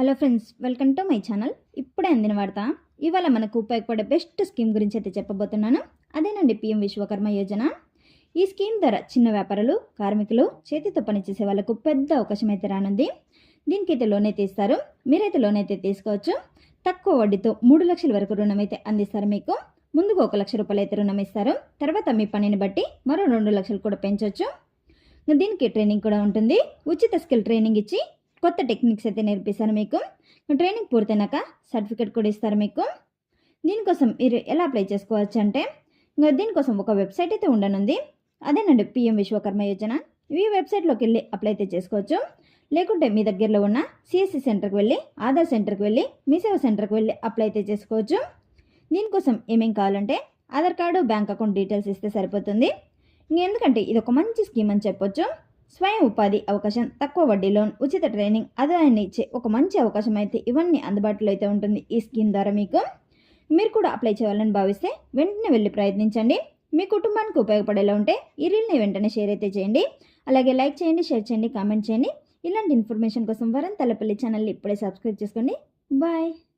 Hello friends welcome to my channel. ఇప్పుడే అందిన వార్త ఇవాళ మనకు ఉపయోగపడే బెస్ట్ స్కీమ్ గురించి అయితే చెప్పబోతున్నాను. అదేనండి పిఎం విశ్వకర్మ యోజన. ఈ స్కీమ్ ద్వారా చిన్న వ్యాపారులు కార్మికులు చేతితో పనిచేసే వాళ్ళకు పెద్ద అవకాశం అయితే రానుంది. దీనికైతే లోన్ అయితే ఇస్తారు. మీరైతే లోన్ అయితే తీసుకోవచ్చు. తక్కువ వడ్డీతో మూడు లక్షల వరకు రుణం అయితే అందిస్తారు మీకు. ముందుగా ఒక లక్ష రూపాయలు అయితే రుణం ఇస్తారు. తర్వాత మీ పనిని బట్టి మరో రెండు లక్షలు కూడా పెంచవచ్చు దీనికి ట్రైనింగ్ కూడా ఉంటుంది. ఉచిత స్కిల్ ట్రైనింగ్ ఇచ్చి కొత్త టెక్నిక్స్ అయితే నేర్పిస్తాను మీకు. ట్రైనింగ్ పూర్తయినాక సర్టిఫికేట్ కూడా ఇస్తారు మీకు. దీనికోసం మీరు ఎలా అప్లై చేసుకోవచ్చు అంటే ఇంకా దీనికోసం ఒక వెబ్సైట్ అయితే ఉండనుంది. అదేనండి పిఎం విశ్వకర్మ యోజన. ఈ వెబ్సైట్లోకి వెళ్ళి అప్లై అయితే చేసుకోవచ్చు. లేకుంటే మీ దగ్గరలో ఉన్న సిఎస్సి సెంటర్కి వెళ్ళి ఆధార్ సెంటర్కి వెళ్ళి మీ సేవ సెంటర్కి వెళ్ళి అప్లై అయితే చేసుకోవచ్చు. దీనికోసం ఏమేం కావాలంటే Aadhaar card bank account details ఇస్తే సరిపోతుంది. ఎందుకంటే ఇది ఒక మంచి స్కీమ్ అని చెప్పొచ్చు. స్వయం ఉపాధి అవకాశం తక్కువ వడ్డీ లోన్ ఉచిత ట్రైనింగ్ ఆదాయాన్ని ఇచ్చే ఒక మంచి అవకాశం అయితే ఇవన్నీ అందుబాటులో అయితే ఉంటుంది ఈ స్కీమ్ ద్వారా మీకు. మీరు కూడా అప్లై చేయాలని భావిస్తే వెంటనే వెళ్ళి ప్రయత్నించండి. మీ కుటుంబానికి ఉపయోగపడేలా ఉంటే ఈ రీల్ని వెంటనే షేర్ అయితే చేయండి. అలాగే లైక్ చేయండి షేర్ చేయండి కామెంట్ చేయండి. ఇలాంటి ఇన్ఫర్మేషన్ కోసం వరం తలపల్లి ఛానల్ని ఇప్పుడే సబ్స్క్రైబ్ చేసుకోండి. బాయ్.